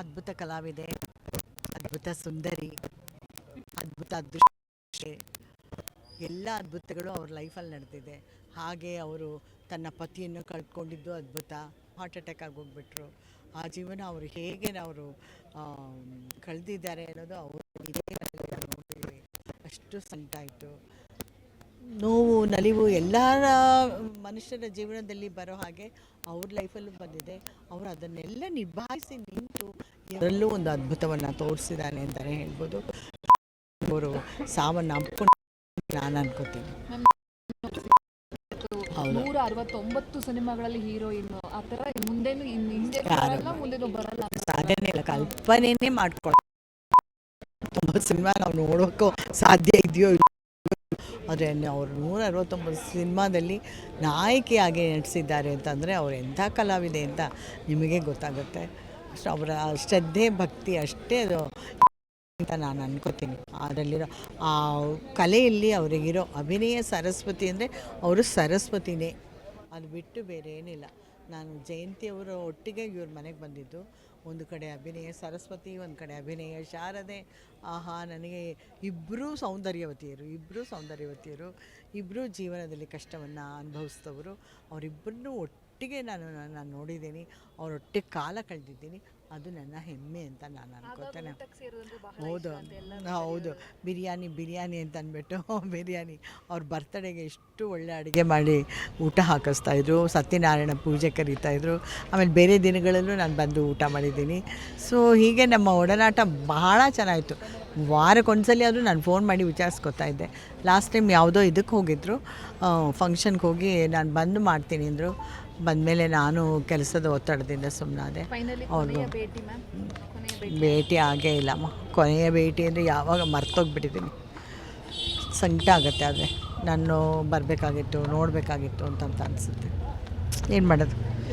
ಅದ್ಭುತ ಕಲಾವಿದೆ, ಅದ್ಭುತ ಸುಂದರಿ, ಅದ್ಭುತ ಅದೃಷ್ಟ ಎಲ್ಲ ಅದ್ಭುತಗಳು ಅವ್ರ ಲೈಫಲ್ಲಿ ನಡೆದಿದೆ. ಹಾಗೆ ಅವರು ತನ್ನ ಪತಿಯನ್ನು ಕಳ್ಕೊಂಡಿದ್ದು ಅದ್ಭುತ. ಹಾರ್ಟ್ ಅಟ್ಯಾಕ್ ಆಗೋಗ್ಬಿಟ್ರು ಆ ಜೀವನ ಅವರು ಹೇಗೆ ಅವರು ಕಳೆದಿದ್ದಾರೆ ಅನ್ನೋದು ಅವರು ಇದೇ ಅಷ್ಟು ಸಂಕಟಾಯಿತು ನೋವು ನಲಿವು ಎಲ್ಲರ ಮನುಷ್ಯರ ಜೀವನದಲ್ಲಿ ಬರೋ ಹಾಗೆ ಅವ್ರ ಲೈಫಲ್ಲೂ ಬಂದಿದೆ. ಅವರು ಅದನ್ನೆಲ್ಲ ನಿಭಾಯಿಸಿ ನಿಂತು ಅದರಲ್ಲೂ ಒಂದು ಅದ್ಭುತವನ್ನು ತೋರಿಸಿದ್ದಾನೆ ಅಂತಲೇ ಹೇಳ್ಬೋದು. ಅವರು ಸಾವನ್ನು ಅಪ್ಕೊಂಡು ನಾನು ಅನ್ಕೋತೀನಿ. ನೂರ ಅರವತ್ತೊಂಬತ್ತು ಸಿನಿಮಾಗಳಲ್ಲಿ ಹೀರೋಯಿನ್ ಆ ಥರ ಮುಂದೆನು ಇನ್ನು ಹಿಂದೆ ಬರಲ್ಲ ಮುಂದೆನೂ ಬರಲ್ಲ. ಅಂತ. ಸಾಧನೆ ಇಲ್ಲ. ಕಲ್ಪನೆನೇ ಮಾಡ್ಕೊಳ್ಳೋ ತುಂಬ ಸಿನಿಮಾ ನಾವು ನೋಡೋಕ್ಕೂ ಸಾಧ್ಯ ಇದೆಯೋ ಆದರೆ ಅವರು ನೂರ ಅರವತ್ತೊಂಬತ್ತು ಸಿನಿಮಾದಲ್ಲಿ ನಾಯಕಿಯಾಗಿ ನಟಿಸಿದ್ದಾರೆ ಅಂತಂದರೆ ಅವರು ಎಂಥ ಕಲಾವಿದೆ ಅಂತ ನಿಮಗೆ ಗೊತ್ತಾಗುತ್ತೆ. ಅಷ್ಟು, ಅವರ ಶ್ರದ್ಧೆ, ಭಕ್ತಿ ಅಷ್ಟೇ ಅದು ಅಂತ ನಾನು ಅನ್ಕೋತೀನಿ. ಅದರಲ್ಲಿರೋ ಆ ಕಲೆಯಲ್ಲಿ ಅವರಿಗಿರೋ ಅಭಿನಯ ಸರಸ್ವತಿ ಅಂದರೆ ಅವರು ಸರಸ್ವತಿನೇ. ಅದು ಬಿಟ್ಟು ಬೇರೆ ಏನಿಲ್ಲ ನಾನು ಜಯಂತಿಯವರ ಒಟ್ಟಿಗೆ ಇವ್ರ ಮನೆಗೆ ಬಂದಿದ್ದು. ಒಂದು ಕಡೆ ಅಭಿನಯ, ಸರಸ್ವತಿ, ಒಂದು ಕಡೆ ಅಭಿನಯ, ಶಾರದೆ, ಆಹಾ, ನನಗೆ ಇಬ್ಬರೂ ಸೌಂದರ್ಯವತಿಯರು ಇಬ್ಬರೂ ಸೌಂದರ್ಯವತಿಯರು ಇಬ್ಬರೂ ಜೀವನದಲ್ಲಿ ಕಷ್ಟವನ್ನು ಅನುಭವಿಸಿದವರು. ಅವರಿಬ್ಬರನ್ನೂ ಒಟ್ಟಿಗೆ ನಾನು ನಾನು ನೋಡಿದ್ದೀನಿ ಅವರೊಟ್ಟಿಗೆ ಕಾಲ ಕಳೆದಿದ್ದೀನಿ ಅದು ನನ್ನ ಹೆಮ್ಮೆ ಅಂತ ನಾನು ಅನ್ಕೋತೇನೆ. ಹೌದು. ಹೌದು. ಬಿರಿಯಾನಿ ಬಿರಿಯಾನಿ ಅಂತ ಅಂದ್ಬಿಟ್ಟು ಬಿರಿಯಾನಿ. ಅವ್ರ ಬರ್ತಡೆಗೆ ಎಷ್ಟು ಒಳ್ಳೆ ಅಡುಗೆ ಮಾಡಿ ಊಟ ಹಾಕಿಸ್ತಾಯಿದ್ರು ಸತ್ಯನಾರಾಯಣ ಪೂಜೆ ಕರೀತಾಯಿದ್ರು ಆಮೇಲೆ ಬೇರೆ ದಿನಗಳಲ್ಲೂ ನಾನು ಬಂದು ಊಟ ಮಾಡಿದ್ದೀನಿ. ಸೊ ಹೀಗೆ ನಮ್ಮ ಒಡನಾಟ ಬಹಳ ಚೆನ್ನಾಗಿತ್ತು ವಾರಕ್ಕೊಂದ್ಸಲಿ ಆದರೂ ನಾನು ಫೋನ್ ಮಾಡಿ ವಿಚಾರಿಸ್ಕೊತಾ ಇದ್ದೆ. ಲಾಸ್ಟ್ ಟೈಮ್ ಯಾವುದೋ ಇದಕ್ಕೆ ಹೋಗಿದ್ರು. ಫಂಕ್ಷನ್ಗೆ ಹೋಗಿ ನಾನು ಬಂದು ಮಾಡ್ತೀನಿ ಅಂದರು. ಬಂದಮೇಲೆ ನಾನು ಕೆಲಸದ ಒತ್ತಡದಿಂದ ಸುಮ್ಮನಾದೆ. ಕೊನೆಯ ಭೇಟಿ ಆಗೇ ಇಲ್ಲಮ್ಮ ಕೊನೆಯ ಭೇಟಿ ಅಂದರೆ ಯಾವಾಗ ಮರ್ತೋಗ್ಬಿಟ್ಟಿದ್ದೀನಿ. ಸಂಕಟ ಆಗುತ್ತೆ ಆದರೆ. ನಾನು ಬರಬೇಕಾಗಿತ್ತು ನೋಡಬೇಕಾಗಿತ್ತು ಅಂತ ಅನಿಸುತ್ತೆ. ಏನು ಮಾಡೋದು?